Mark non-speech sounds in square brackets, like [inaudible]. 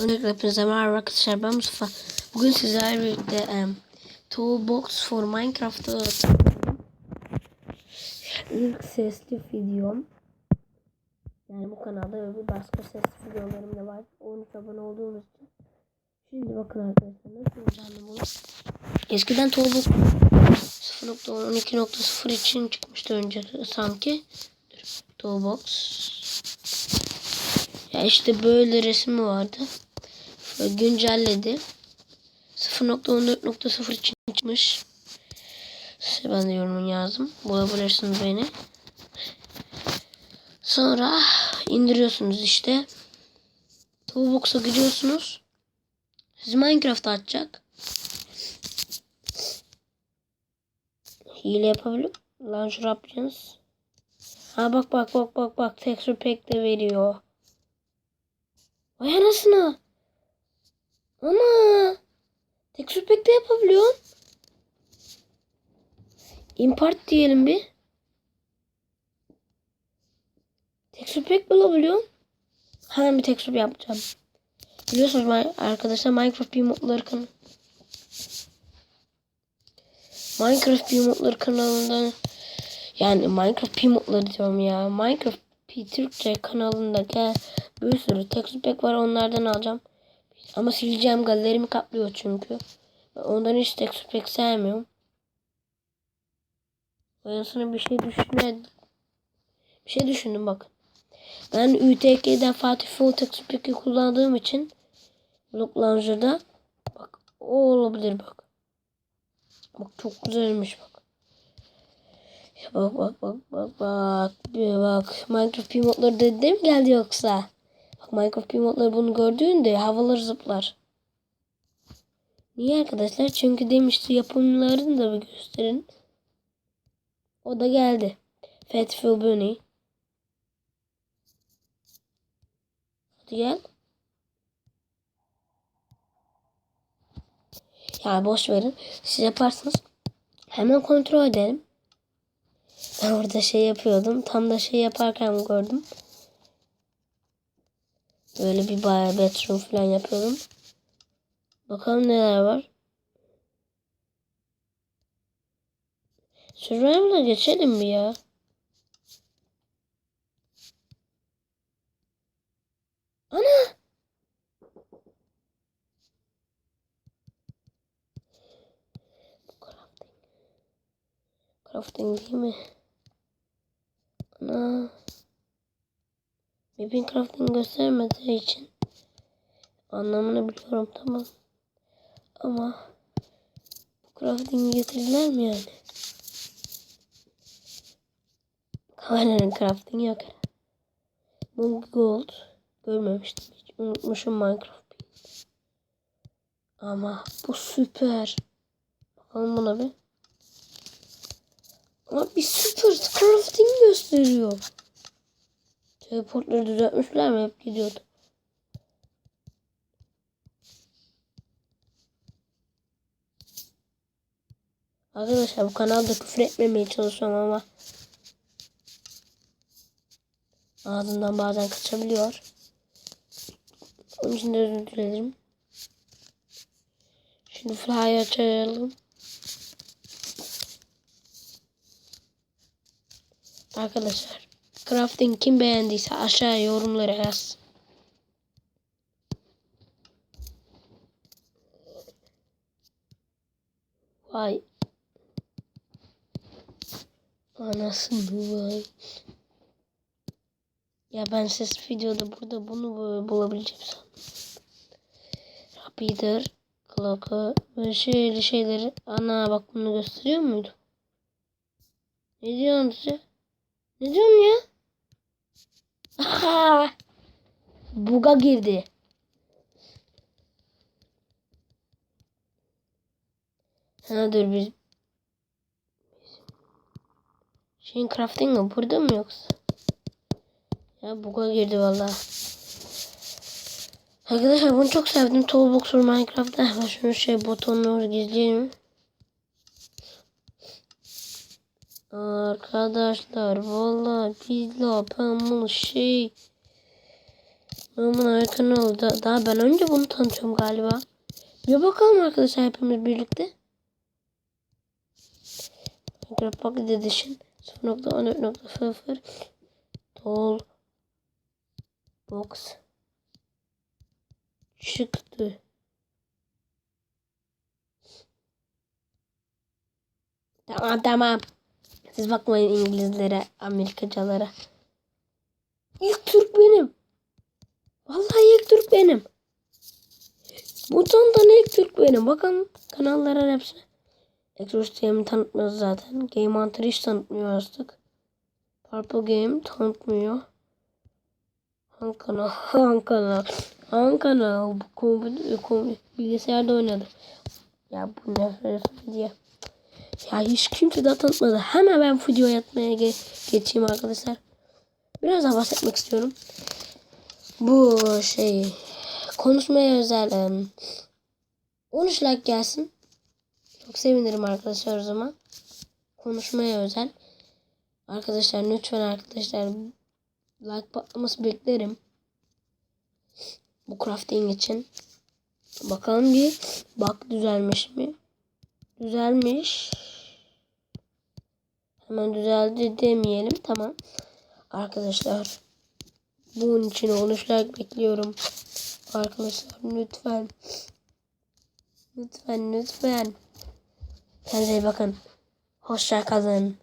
Öncelikle hepinize merhaba arkadaşlar ben Mustafa. Bugün sizlerle birlikte um, Toolbox for Minecraft'ı ilk sesli videom. Yani bu kanalda bir başka sesli videolarım da var. 13 abone olduğumuz için. Şimdi bakın arkadaşlar nasıl öğrendim bunu. Eskiden Toolbox 0.12.0 için çıkmıştı önce sanki. Toolbox. Ya işte böyle resmi vardı. Güncelledi. 0.14.0 için çıkmış. Size ben de yorumunu yazdım. Bulabilirsiniz beni. Sonra indiriyorsunuz işte. Toolbox'a gidiyorsunuz. Siz Minecraft açacak. Hile yapabiliyor. Launcher options. Ha bak bak bak bak bak texture pack de veriyor. Vay anasını. Ana. Texture pack de yapabiliyorsun. Import diyelim bir. Texture pack bulabiliyorsun. Hemen bir texture yapacağım. Biliyorsunuz arkadaşlar Minecraft bir modları kanalı. Minecraft bir modları kanalından yani Minecraft P modları diyorum ya. Minecraft P Türkçe kanalında bir sürü texture pack var onlardan alacağım. Ama sileceğim galerimi kaplıyor çünkü. Ondan hiç texture pack sevmiyorum. Ben sana bir şey düşüne bir şey düşündüm bak. Ben UTK'den Fatih Full texture pack'i kullandığım için Block Launcher'da bak o olabilir bak. Bak çok güzelmiş bak. Bak bak bak bak bak. Bir bak. Minecraft modları dedi mi geldi yoksa? Bak Minecraft P modları bunu gördüğünde havaları zıplar. Niye arkadaşlar? Çünkü demişti yapımlarını da bir gösterin. O da geldi. Fatful Bunny. Hadi gel. Ya boş verin. Siz yaparsınız. Hemen kontrol edelim. Ben orada şey yapıyordum. Tam da şey yaparken gördüm. Böyle bir bayağı bedroom falan yapıyordum. Bakalım neler var. Survival'a geçelim mi ya? Ana! Crafting. Crafting değil mi? Ana. Map'in crafting göstermediği için anlamını biliyorum tamam. Ama bu crafting getirirler mi yani? Kameranın crafting yok. Bu gold görmemiştim hiç. Unutmuşum Minecraft. Ama bu süper. Bakalım buna bir. Ama bir süper crafting gösteriyor. Teleportları düzeltmişler mi? Hep gidiyordu. Arkadaşlar bu kanalda küfür etmemeye çalışıyorum ama ağzından bazen kaçabiliyor. Onun için de özür dilerim. Şimdi fly açalım. Arkadaşlar crafting kim beğendiyse aşağıya yorumlara yaz. Vay. Anasını vay. Ya ben ses videoda burada bunu bulabileceğim sandım. Repeater, clock'u böyle şeyli şeyleri. Ana bak bunu gösteriyor muydu? Ne diyorsun size? Ne diyorsun ya? Buga girdi. Ha dur biz Şeyin crafting mi burada mı yoksa? Ya buga girdi valla. Arkadaşlar bunu çok sevdim. Toolbox for Minecraft'ta. Şunu şey butonunu gizleyelim. Arkadaşlar valla ben bunu şey Aman oldu. Daha ben önce bunu tanıtıyorum galiba. Bir bakalım arkadaşlar hepimiz birlikte. Minecraft Pocket Edition 0.14.0 Doll Box çıktı. Tamam tamam. Siz bakmayın İngilizlere, Amerikacalara. İlk Türk benim. Vallahi ilk Türk benim. Mutantan ilk Türk benim. Bakın kanallara hepsine. Exodus Game'i tanıtmıyoruz zaten. Game Hunter hiç tanıtmıyor artık. Purple Game tanıtmıyor. Han kanal, [laughs] han kanal, han kanal. Bu kombi, kombi, bilgisayarda oynadı. Ya bu nefret diye. Ya hiç kimse daha tanıtmadı. Hemen ben video yatmaya ge geçeyim arkadaşlar. Biraz daha bahsetmek istiyorum. Bu şey konuşmaya özel em, 13 like gelsin. Çok sevinirim arkadaşlar o zaman. Konuşmaya özel. Arkadaşlar lütfen arkadaşlar like patlaması beklerim. Bu crafting için. Bakalım bir bak düzelmiş mi? Düzelmiş. Hemen düzeldi demeyelim. Tamam. Arkadaşlar bunun için 13 like bekliyorum. Arkadaşlar lütfen. Lütfen lütfen. Kendinize bakın. Hoşça kalın.